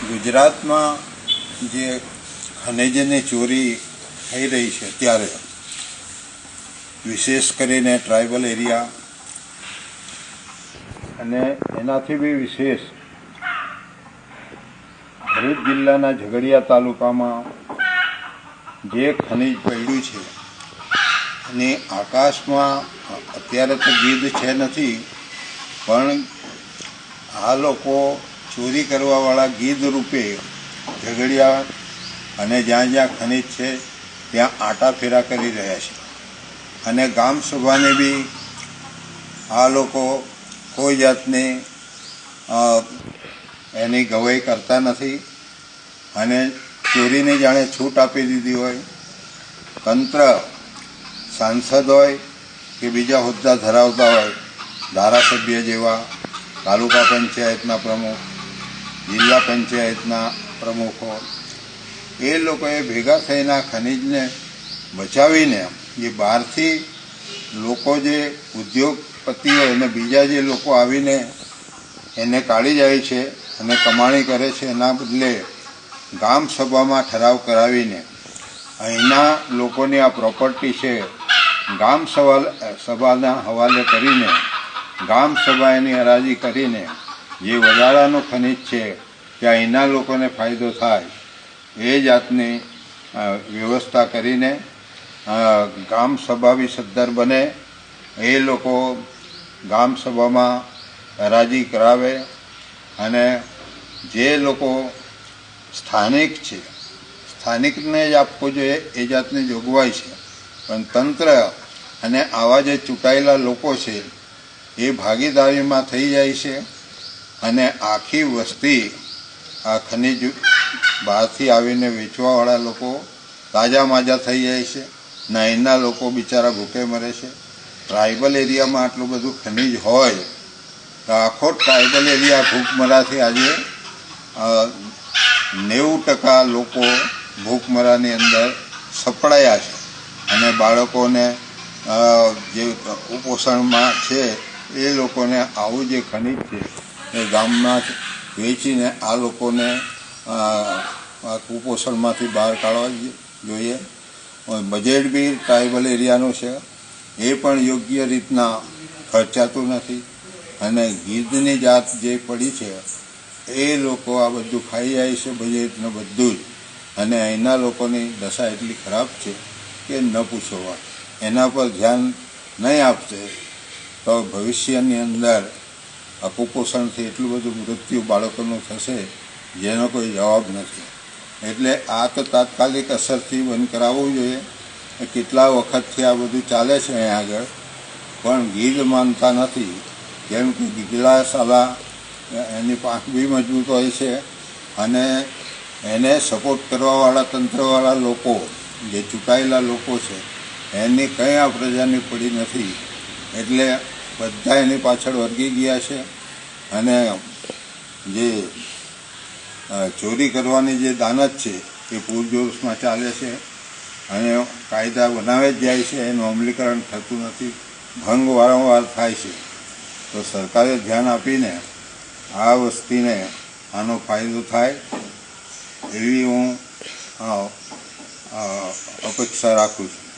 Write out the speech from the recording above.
ગુજરાતમાં જે ખનિજની ચોરી થઈ રહી છે ત્યારે, વિશેષ કરીને ટ્રાઇબલ એરિયા અને એનાથી બી વિશેષ, ભરૂચ જિલ્લાના ઝઘડિયા તાલુકામાં જે ખનિજ પડ્યું છે, અને આકાશમાં અત્યારે તો ગીધ છે નથી, પણ આ લોકો ચોરી કરવાવાળા ગીધ રૂપે ઝઘડિયા અને જ્યાં જ્યાં ખનિજ છે, ત્યાં આટા ફેરા કરી રહ્યા છે. અને ગામ સભાને બી આ લોકો કોઈ જાતની એની ગવાઈ કરતા નથી. અને ચોરીને જાણે છૂટ આપી દીધી હોય, તંત્ર સાંસદ હોય કે બીજા હોદ્દા ધરાવતા હોય, ધારાસભ્ય જેવા, તાલુકા પંચાયતના પ્રમુખ જિલ્લા પંચાયતના પ્રમુખો. એ લોકોએ ભેગા થઈને ખનિજને બચાવીને જે બહારથી લોકો જે ઉદ્યોગપતિઓ અને બીજા જે લોકો આવીને એને કાઢી જાય છે અને કમાણી કરે છે, એના બદલે ગામ સભામાં ઠરાવ કરાવીને અહીંના લોકોની આ પ્રોપર્ટી છે, ગામ સભા સભાના હવાલે કરીને, ગામ સભા એની હરાજી કરીને જે વધારાનું ખનિજ છે, ત્યાં અહીંના લોકોને ફાયદો થાય. એ જાતની વ્યવસ્થા કરીને ગામ સભા બી સદ્ધર બને. એ લોકો ગામ સભામાં હરાજી કરાવે અને જે લોકો સ્થાનિક છે, સ્થાનિકને જ આપવો જોઈએ, એ જાતની જોગવાઈ છે. પણ તંત્ર અને આવા જે ચૂંટાયેલા લોકો છે, એ ભાગીદારીમાં થઈ જાય છે. અને આખી વસ્તી આ ખનિજ બહારથી આવીને વેચવાવાળા લોકો તાજા માજા થઈ જાય છે. નાઈના લોકો બિચારા ભૂખે મરે છે. ટ્રાઇબલ એરિયામાં આટલું બધું ખનિજ હોય તો આખો ટ્રાઇબલ એરિયા ભૂખમરાથી આજે નેવું ટકા લોકો ભૂખમરાની અંદર સપડાયા છે. અને બાળકોને જે કુપોષણમાં છે એ લોકોને આવું જે ખનિજ છે એ ગામમાં જ વેચીને આ લોકોને કુપોષણમાંથી બહાર કાઢવા જોઈએ. બજેટ બી ટ્રાઇબલ એરિયાનું છે. એ પણ યોગ્ય રીતના ખર્ચાતું નથી. અને ગીધની જાત જે પડી છે, એ લોકો આ બધું ખાઈ જાય છે બજેટને બધું જ. અને અહીંના લોકોની દશા એટલી ખરાબ છે કે ન પૂછો એના પર ધ્યાન નહીં આપશે તો ભવિષ્યની અંદર આ કુપોષણથી એટલું બધું મૃત્યુ બાળકોનું થશે, જેનો કોઈ જવાબ નથી. એટલે આ તો તાત્કાલિક અસરથી બંધ કરાવવું જોઈએ. કેટલા વખતથી આ બધું ચાલે છે અહીં આગળ? પણ ગીર માનતા નથી. જેમ કે ગીગલા સાલા એની પાંખ બી મજબૂત હોય છે. અને એને સપોર્ટ કરવાવાળા તંત્રવાળા લોકો, જે ચૂંટાયેલા લોકો છે, એની કંઈ આ પ્રજાની પડી નથી. એટલે બધા એની પાછળ વળગી ગયા છે અને જે ચોરી કરવાની જે દાનત છે એ પૂરજોશમાં ચાલે છે અને કાયદા બનાવે જ જાય છે, એનું અમલીકરણ થતું નથી, ભંગ વારંવાર થાય છે. તો સરકારે ધ્યાન આપીને આ વસ્તીને આનો ફાયદો થાય એવી હું અપેક્ષા રાખું છું.